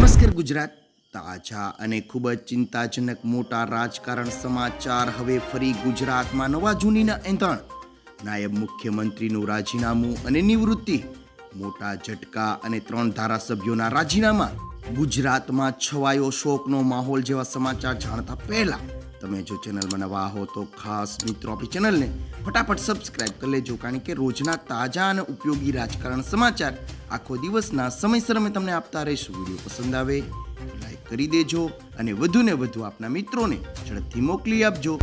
નમસ્કાર ગુજરાત. તાજા અને ખૂબ જ ચિંતાજનક મોટા રાજકારણ સમાચાર હવે ફરી ગુજરાતમાં નવા જૂનીના એંધણ. નાયબ મુખ્યમંત્રીનું રાજીનામું અને નિવૃત્તિ. મોટા ઝટકા અને ત્રણ ધારાસભ્યોના રાજીનામા. ગુજરાતમાં છવાયો શોકનો માહોલ જેવા સમાચાર જાણતા પહેલા તમે જો ચેનલમાં નવા હો તો ખાસ મિત્રો આપણી ચેનલને ફટાફટ સબસ્ક્રાઇબ કરી લેજો, કારણ કે રોજના તાજા અને ઉપયોગી રાજકારણ સમાચાર આખો દિવસના સમયસર અમે તમને આપતા રહીશું. વીડિયો પસંદ આવે લાઈક કરી દેજો અને વધુને વધુ આપના મિત્રોને ઝડપથી મોકલી આપજો.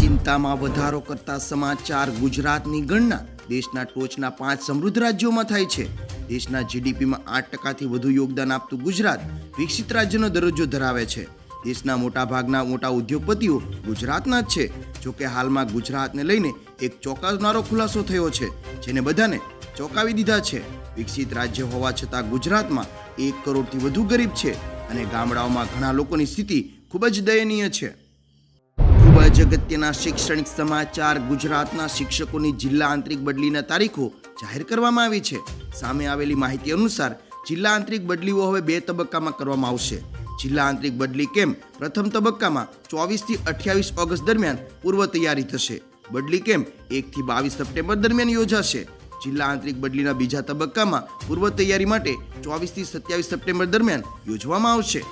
ચિંતામાં વધારો કરતા સમાચાર ગુજરાતની ગણના દેશના ટોચના પાંચ સમૃદ્ધ રાજ્યોમાં થાય છે. દેશના જીડીપીમાં આઠ ટકાથી વધુ યોગદાન આપતું ગુજરાત વિકસિત રાજ્યનો દરજ્જો ધરાવે છે. દેશના મોટાભાગના મોટા ઉદ્યોગપતિઓ ગુજરાતના જ છે. જોકે હાલમાં ગુજરાતને લઈને એક ચોંકાવનારો ખુલાસો થયો છે, જેને બધાને ચોંકાવી દીધા છે. વિકસિત રાજ્ય હોવા છતાં ગુજરાતમાં એક કરોડથી વધુ ગરીબ છે અને ગામડાઓમાં ઘણા લોકોની સ્થિતિ ખૂબ જ દયનીય છે. ખૂબ જ અગત્યના શૈક્ષણિક સમાચાર ગુજરાતના શિક્ષકોની જિલ્લા આંતરિક બદલીના તારીખો જાહેર કરવામાં આવી છે. સામે આવેલી માહિતી અનુસાર જિલ્લા આંતરિક બદલીઓ હવે બે તબક્કામાં કરવામાં આવશે. જિલ્લા આંતરિક બદલી કેમ્પ પ્રથમ તબક્કામાં ચોવીસથી અઠ્યાવીસ ઓગસ્ટ દરમિયાન પૂર્વ તૈયારી થશે. બદલી કેમ્પ એકથી બાવીસ સપ્ટેમ્બર દરમિયાન યોજાશે. જિલ્લા આંતરિક બદલીના બીજા તબક્કામાં પૂર્વ તૈયારી માટે ચોવીસથી સત્યાવીસ સપ્ટેમ્બર દરમિયાન યોજવામાં આવશે.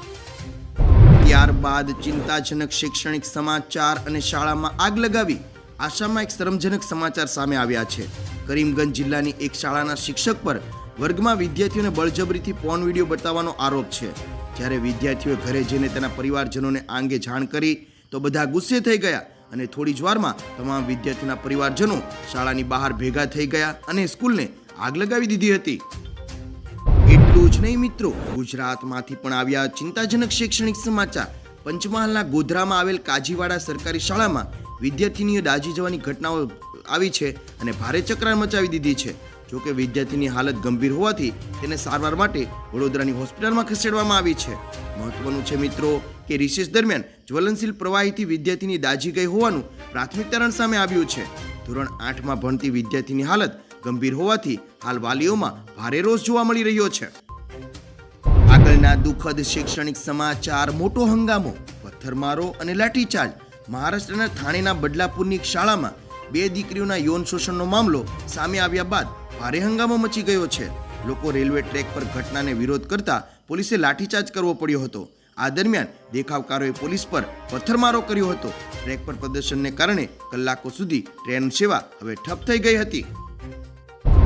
ત્યારબાદ ચિંતાજનક શૈક્ષણિક સમાચાર અને શાળામાં આગ લગાવી આસામમાં એક શરમજનક સમાચાર સામે આવ્યા છે. કરીમગંજ જિલ્લાની એક શાળાના શિક્ષક પર વર્ગમાં વિદ્યાર્થીઓને બળજબરીથી પોર્ન વીડિયો બતાવવાનો આરોપ છે. જ્યારે વિદ્યાર્થીઓએ ઘરે જઈને તેના પરિવારજનોને આ અંગે જાણ કરી, તો બધા ગુસ્સે થઈ ગયા અને થોડી જ વારમાં તમામ વિદ્યાર્થીઓના પરિવારજનો શાળાની બહાર ભેગા થઈ ગયા અને સ્કૂલને આગ લગાવી દીધી હતી. એટલું જ નહીં મિત્રો, ગુજરાતમાંથી પણ આવ્યા ચિંતાજનક શૈક્ષણિક સમાચાર. પંચમહાલના ગોધરામાં આવેલ કાજીવાડા સરકારી શાળામાં વિદ્યાર્થીનીઓ દાજી જવાની ઘટનાઓ આવી છે અને ભારે ચકરાર મચાવી દીધી છે. જોકે વિદ્યાર્થીની હાલત ગંભીર હોવાથી તેને સારવાર માટે વડોદરાની હોસ્પિટલમાં ખસેડવામાં આવી છે. મહત્વનું છે મિત્રો કે રિસેસ દરમિયાન જ્વલનશીલ પ્રવાહીથી વિદ્યાર્થીની દાજી ગઈ હોવાનું પ્રાથમિક તારણ સામે આવ્યું છે. ધોરણ આઠમાં ભણતી વિદ્યાર્થીની હાલત ગંભીર હોવાથી હાલ વાલીઓમાં ભારે રોષ જોવા મળી રહ્યો છે. આગળના દુઃખદ શૈક્ષણિક સમાચાર, મોટો હંગામો, પથ્થરમારો અને લાઠીચાર્જ. મહારાષ્ટ્રના થાણેના બદલાપુરની શાળામાં બે દીકરીઓના યૌન શોષણનો મામલો સામે આવ્યા બાદ ભારે હંગામો મચી ગયો છે. લોકો રેલવે ટ્રેક પર ઘટનાને વિરોધ કરતા પોલીસે લાઠીચાર્જ કરવો પડ્યો હતો. આ દરમિયાન દેખાવકારોએ પોલીસ પર પથ્થરમારો કર્યો હતો. ટ્રેક પર પ્રદર્શનને કારણે કલાકો સુધી ટ્રેન સેવા હવે ઠપ થઈ ગઈ હતી.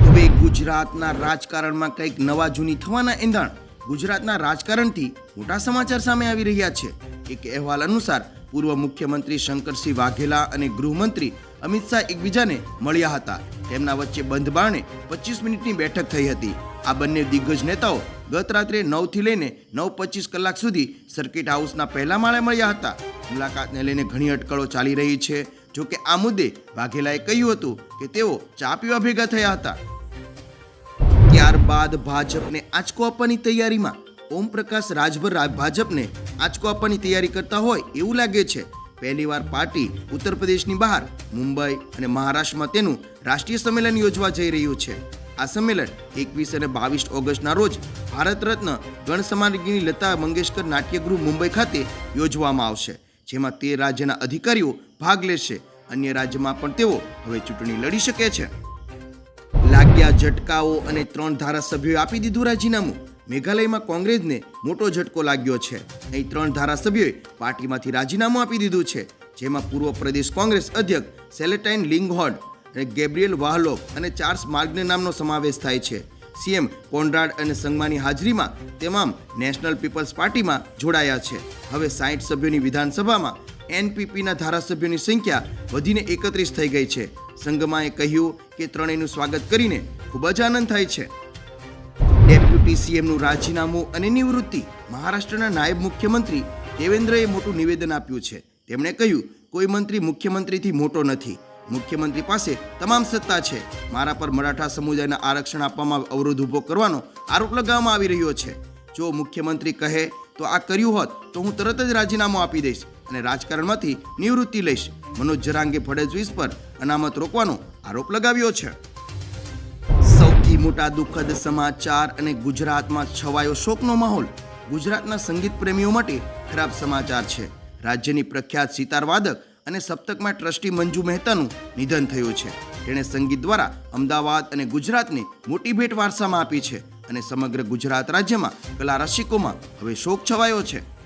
હવે ગુજરાતના રાજકારણમાં કંઈક નવા જૂની થવાના એંધાણ. ગુજરાતના રાજકારણથી મોટા સમાચાર સામે આવી રહ્યા છે. એક અહેવાલ અનુસાર પૂર્વ મુખ્યમંત્રી શંકરસિંહ વાઘેલા અને ગૃહમંત્રી અમિત શાહ એકબીજાને મળ્યા હતા. તેમના વચ્ચે બંધ બારણે પચીસ મિનિટની બેઠક થઈ હતી. આ બંને દિગ્ગજ નેતાઓ ગત રાત્રે નવથી લઈને નવ પચીસ કલાક સુધી સર્કિટ હાઉસના પહેલા માળે મળ્યા હતા. મુલાકાતને લઈને ઘણી અટકળો ચાલી રહી છે. જોકે આ મુદ્દે વાઘેલાએ કહ્યું હતું કે તેઓ ચા પીવા ભેગા થયા હતા. ત્યારબાદ ભાજપને આંચકો આપવાની તૈયારીમાં ઓમ પ્રકાશ રાજભર ભાજપને આંચકો આપવાની તૈયારી કરતા હોય એવું લાગે છે. પહેલીવાર પાર્ટી ઉત્તર પ્રદેશની બહાર, મુંબઈ અને મહારાષ્ટ્રમાં તેનું રાષ્ટ્રીય સંમેલન યોજવા જઈ રહ્યું છે. આ સંમેલન એકવીસ અને બાવીસ ઓગસ્ટના રોજ ભારત રત્ન ગણ સમાજની લતા મંગેશકર નાટ્યગૃહ મુંબઈ ખાતે યોજવામાં આવશે, જેમાં તે રાજ્યના અધિકારીઓ ભાગ લેશે. અન્ય રાજ્યમાં પણ તેઓ હવે ચૂંટણી લડી શકે છે. લાગ્યા ઝટકાઓ અને ત્રણ ધારાસભ્યોએ આપી દીધું રાજીનામું. મેઘાલયમાં કોંગ્રેસને મોટો ઝટકો લાગ્યો છે. અહીં ત્રણ ધારાસભ્યોએ પાર્ટીમાંથી રાજીનામું આપી દીધું છે, જેમાં પૂર્વ પ્રદેશ કોંગ્રેસ અધ્યક્ષ સેલેટાઇન લિંગહોર્ડ અને ગેબ્રિયલ વાહલો અને ચાર્લ્સ માર્ગને નામનો સમાવેશ થાય છે. સીએમ કોન્રાડ અને સંગમાની હાજરીમાં તમામ નેશનલ પીપલ્સ પાર્ટીમાં જોડાયા છે. હવે સાઠ સભ્યોની વિધાનસભામાં એનપીપીના ધારાસભ્યોની સંખ્યા વધીને એકત્રીસ થઈ ગઈ છે. સંગમાએ કહ્યું કે ત્રણેયનું સ્વાગત કરીને ખૂબ જ આનંદ થાય છે. ડેપ્યુટી સીએમનું રાજીનામું અને નિવૃત્તિ મહારાષ્ટ્રના નાયબ મુખ્યમંત્રી દેવેન્દ્રએ મોટું નિવેદન આપ્યું છે. તેમણે કહ્યું, કોઈ મંત્રી મુખ્યમંત્રીથી મોટો નથી. મુખ્યમંત્રી પાસે તમામ સત્તા છે. મારા પર મરાઠા સમુદાયના આરક્ષણ આપવામાં અવરોધ ઊભો કરવાનો આરોપ લગાવવામાં આવી રહ્યો છે. જો મુખ્યમંત્રી કહે તો આ કર્યું હોત તો હું તરત જ રાજીનામું આપી દઈશ અને રાજકારણમાંથી નિવૃત્તિ લઈશ. મનોજ જરાંગે ફડણવીસ પર અનામત રોકવાનો આરોપ લગાવ્યો છે. મોટા દુઃખદ સમાચાર અને ગુજરાતમાં છવાયો શોકનો માહોલ. ગુજરાતના સંગીત પ્રેમીઓ માટે ખરાબ સમાચાર છે. રાજ્યની પ્રખ્યાત સિતારવાદક અને સપ્તકમાં ટ્રસ્ટી મંજુ મહેતાનું નિધન થયું છે. તેણે સંગીત દ્વારા અમદાવાદ અને ગુજરાતને મોટી ભેટ વારસામાં આપી છે અને સમગ્ર ગુજરાત રાજ્યમાં કલા રસિકોમાં હવે શોક છવાયો છે.